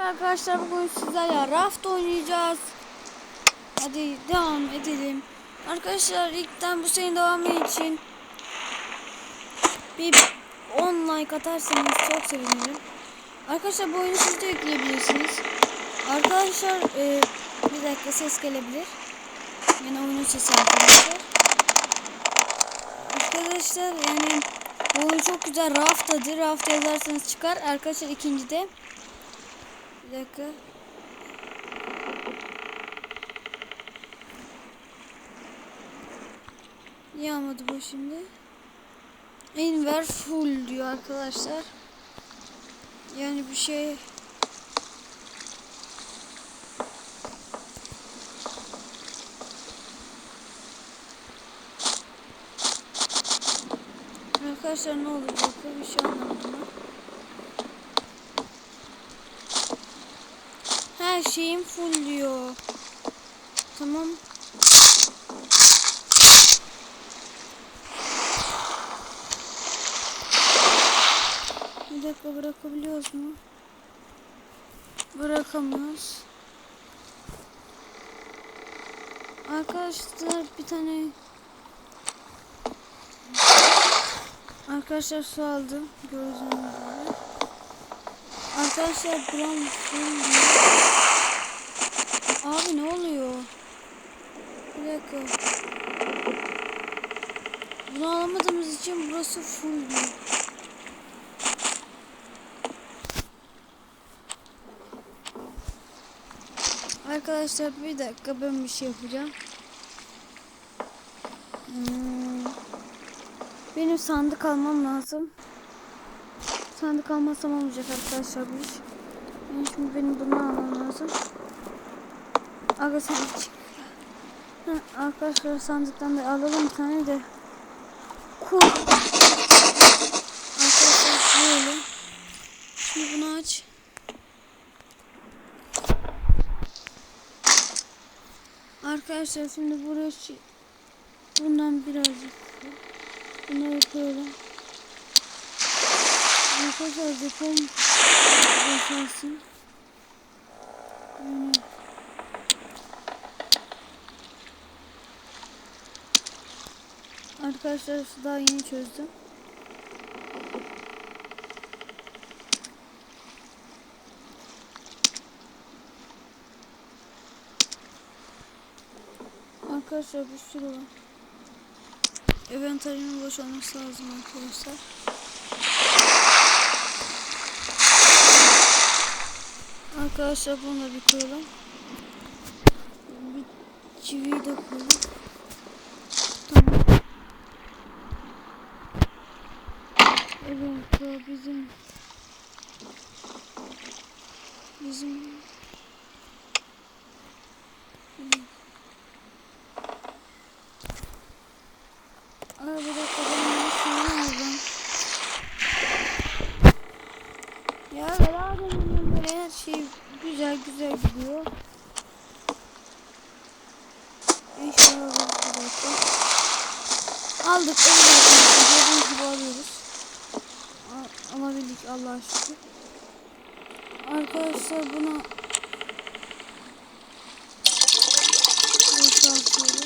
Arkadaşlar bugün sizlerle raft oynayacağız. Hadi devam edelim. Arkadaşlar ilkten bu senin devamı için bir 10 like atarsanız çok sevinirim. Arkadaşlar bu oyunu siz de yükleyebilirsiniz. Arkadaşlar e, bir dakika ses gelebilir. Yine oyunun sesi arkadaşlar. Arkadaşlar yani bu oyun çok güzel raft adı. Raft yazarsanız çıkar. Arkadaşlar ikinci de bir dakika. Niye almadı bu şimdi? Enver full diyor arkadaşlar. Yani bir şey Arkadaşlar ne olacak? Bir şey anlamadım Her şeyim full diyor. Tamam. Bir dakika bırakabiliyoruz mu? Bırakamıyoruz. Arkadaşlar bir tane Arkadaşlar su aldım. Gördüğünüz. Arkadaşlar buram diyor. Abi ne oluyor? Bir dakika. Bunu alamadığımız için burası full diyor. Arkadaşlar bir dakika ben bir şey yapacağım. Hmm. Benim sandık almam lazım. Sandık almazsam olmayacak arkadaşlar bu iş. Yani şimdi benim bunu almam lazım. Aga sen çık. Arkadaşlar sandıktan da alalım bir tane de. Kur. Arkadaşlar böyle. Şimdi bunu aç. Arkadaşlar şimdi buraya bundan birazcık bunları koyalım. Arkadaşlar depom boşalsın. Yani Arkadaşlar daha yeni çözdüm. Arkadaşlar bir sürü var. Inventarimin boş olması lazım arkadaşlar. Arkadaşlar bunu da bir koyalım. Bir çiviyi de koyalım. Evet bizim bizim Aa bir dakika ben şunu aldım. Ya beraber böyle her şey güzel güzel gidiyor. İnşallah bir dakika. Aldık evet arkadaşlar gördüğünüz gibi alıyoruz. A- Alabildik Allah'a şükür. Arkadaşlar bunu boşaltıyoruz.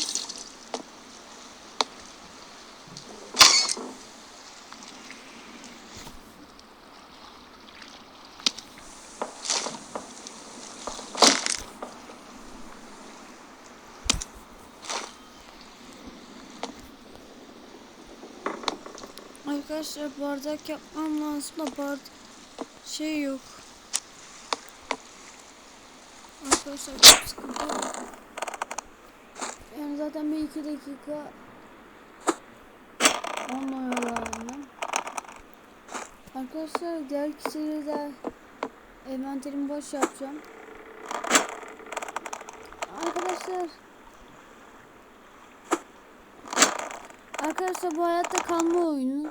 Arkadaşlar bardak yapmam lazım da bardak şey yok. Arkadaşlar çok sıkıntı. Yani zaten bir iki dakika lazım. Arkadaşlar diğer kişileri de envanterimi boş yapacağım. Arkadaşlar Arkadaşlar bu hayatta kalma oyunu.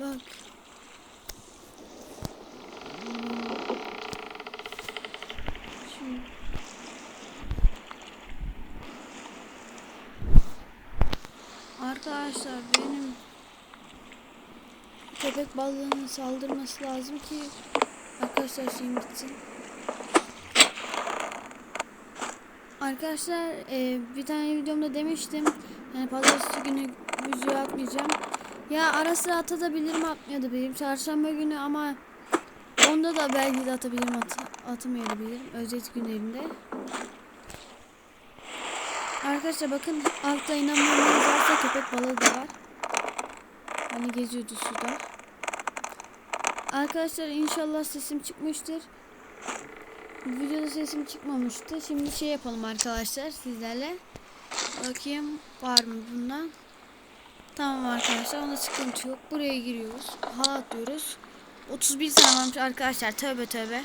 Bak. Şimdi. Arkadaşlar benim köpek balığının saldırması lazım ki arkadaşlar şeyim bitsin. Arkadaşlar e, bir tane videomda demiştim. Yani pazartesi günü video atmayacağım. Ya ara sıra atabilirim atmayabilirim. Çarşamba günü ama onda da belki de atabilirim at atamayabilirim. Özet günlerinde. Arkadaşlar bakın altta inanmayanlarınız varsa köpek balığı da var. Hani geziyordu suda. Arkadaşlar inşallah sesim çıkmıştır. Videoda sesim çıkmamıştı. Şimdi şey yapalım arkadaşlar sizlerle. Bakayım var mı bundan. Tamam arkadaşlar onda sıkıntı yok. Buraya giriyoruz. Halat diyoruz. 31 tane varmış arkadaşlar. Tövbe tövbe.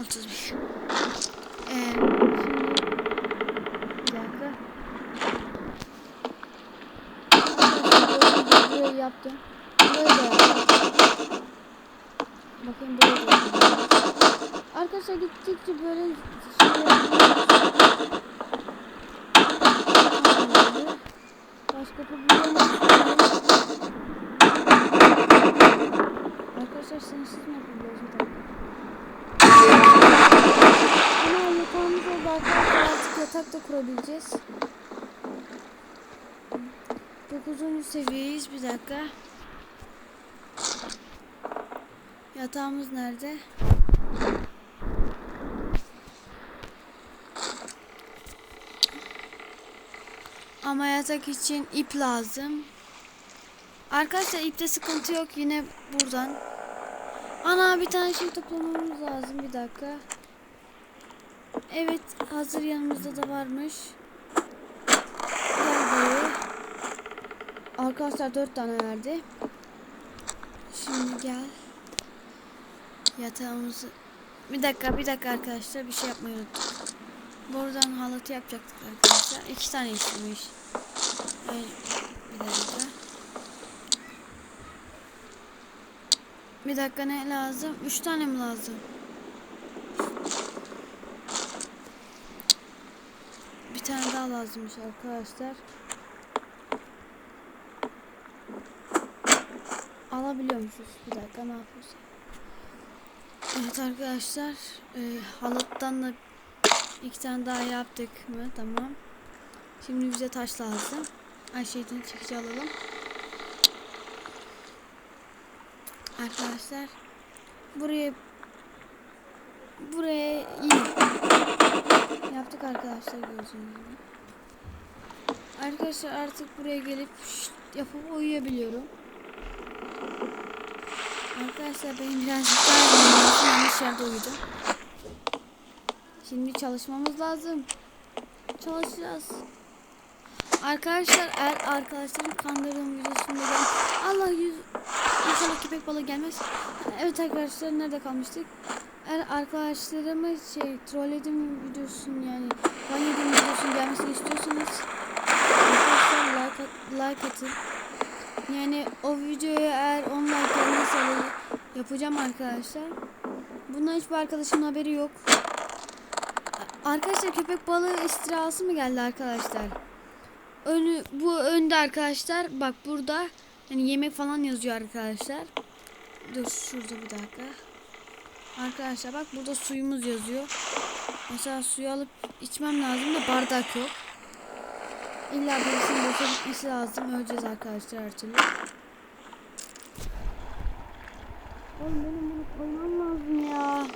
31. Ee, şimdi bir dakika. Arkadaşlar, Burayı yaptım. Da yaptım. Bakın da yaptım. Arkadaşlar gittikçe böyle şeyler Başka problem Arkadaşlar sensiz mi yapabiliyoruz bir dakika? Ama yatağımız oldu arkadaşlar artık yatak da kurabileceğiz. 9. seviyeyiz bir dakika. Yatağımız nerede? Ama yatak için ip lazım. Arkadaşlar ipte sıkıntı yok. Yine buradan. Ana bir tane şey toplamamız lazım. Bir dakika. Evet hazır yanımızda da varmış. Gel buraya. Arkadaşlar dört tane verdi. Şimdi gel. Yatağımızı... Bir dakika bir dakika arkadaşlar bir şey yapmayı unuttuk. Buradan halatı yapacaktık arkadaşlar. İki tane istemiş. Bir dakika. Bir dakika ne lazım? Üç tane mi lazım? Bir tane daha lazımmış arkadaşlar. Alabiliyormuşuz. Bir dakika ne yapıyoruz? Evet arkadaşlar. E, halattan da iki tane daha yaptık mı? Tamam. Şimdi bize taş lazım. Her şeyden çekici alalım. Arkadaşlar buraya buraya iyi yaptık arkadaşlar gördüğünüz. Arkadaşlar artık buraya gelip yapıp uyuyabiliyorum. Arkadaşlar benim birazcık daha yanlış yerde uyudum. Şimdi çalışmamız lazım. Çalışacağız. Arkadaşlar eğer arkadaşlarım kandırdığım videosunda ben Allah yüz inşallah köpek balığı gelmez. Evet arkadaşlar nerede kalmıştık? Eğer arkadaşlarıma şey trollediğim videosun yani ben yediğim videosun gelmesini istiyorsanız arkadaşlar like, at, like atın. Yani o videoya eğer 10 like yapacağım arkadaşlar. Bundan hiçbir arkadaşımın haberi yok. Arkadaşlar köpek balığı istilası mı geldi arkadaşlar? Önü bu önde arkadaşlar. Bak burada hani yemek falan yazıyor arkadaşlar. Dur şurada bir dakika. Arkadaşlar bak burada suyumuz yazıyor. Mesela suyu alıp içmem lazım da bardak yok. İlla birisinin boşa gitmesi lazım. Öleceğiz arkadaşlar her türlü. Oğlum benim bunu koymam lazım ya.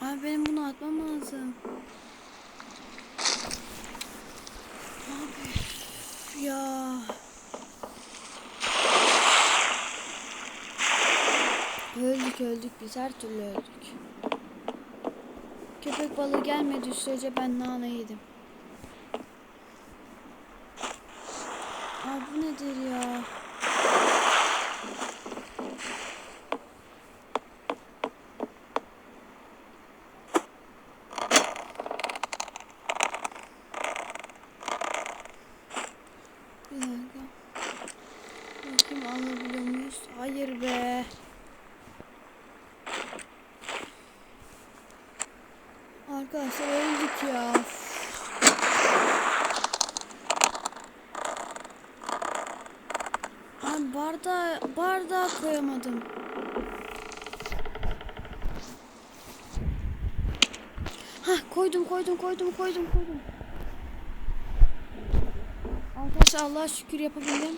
Abi benim bunu atmam lazım. Abi ya. Öldük öldük biz her türlü öldük. Köpek balığı gelmedi sürece ben nane yedim. Abi bu nedir ya? Bir dakika. Bakayım alabiliyor muyuz? Hayır be. Arkadaşlar öldürdük ya. Ben bardağı, bardağı koyamadım. Hah koydum koydum koydum koydum koydum. Arkadaşlar Allah'a şükür yapabildim.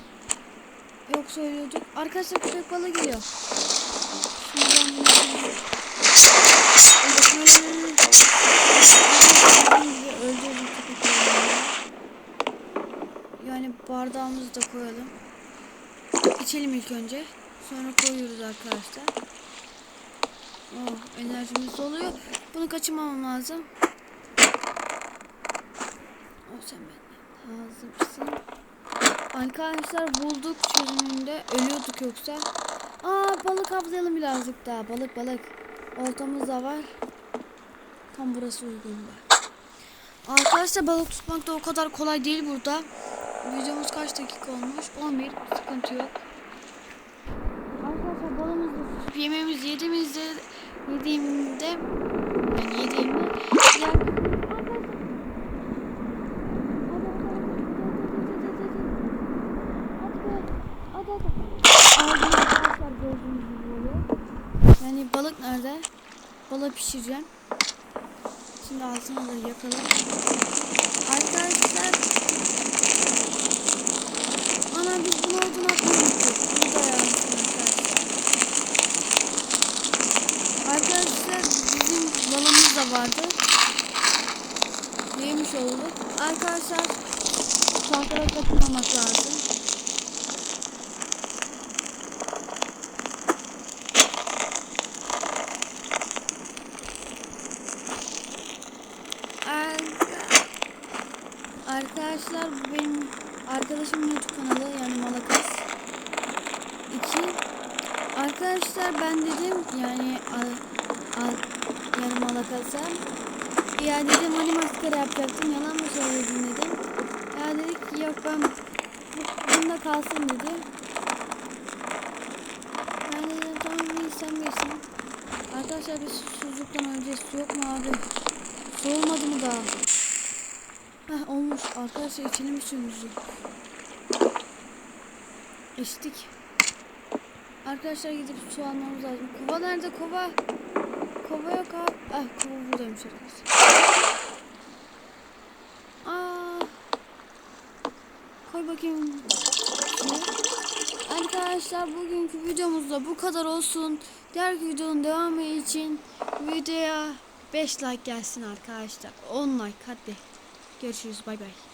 Yoksa ölüyorduk. Arkadaşlar köpek balığı geliyor. Şuradan bunu Yani bardağımızı da koyalım. İçelim ilk önce. Sonra koyuyoruz arkadaşlar. Oh enerjimiz doluyor. Bunu kaçırmamam lazım. Oh sen benden hazırsın. Arkadaşlar bulduk çözümünde. Ölüyorduk yoksa. Aa balık avlayalım birazcık daha. Balık balık. Oltamız da var. Tam burası uygun var. Arkadaşlar balık tutmak da o kadar kolay değil burada. Videomuz kaç dakika olmuş? 11. Sıkıntı yok. Arkadaşlar balığımızı tutup yemeğimizi yediğimizde yediğimde yani yediğimde diğer Yani balık nerede? Balığı pişireceğim. Şimdi altına da yakalım. Arkadaşlar Ana biz bunu oradan atlamıştık. Burada yazsın arkadaşlar. Arkadaşlar bizim balımız da vardı. Yemiş olduk. Arkadaşlar tahtada kaçırmamak lazım. Arka- Arkadaşlar bu benim arkadaşımın YouTube kanalı yani Malakas 2 Arkadaşlar ben dedim yani al, al, yani Malakas'a ya dedim hani maskara yapacaktım yalan mı söyledin dedim. Ya dedik ki yok ben bu- bunda kalsın dedi. Ben de dedim tamam iyi sen bilirsin. Arkadaşlar biz susuzluktan öleceğiz. Su yok mu abi? Soğumadı mı daha? Heh olmuş. Arkadaşlar içelim suyumuzu. İçtik. Arkadaşlar gidip su almamız lazım. Kova nerede kova? Kova yok abi. Ah kova buradaymış arkadaşlar. Aa. Koy bakayım. Arkadaşlar bugünkü videomuzda bu kadar olsun. Diğer videonun devamı için videoya 5 like gelsin arkadaşlar. 10 like hadi. Görüşürüz bay bay.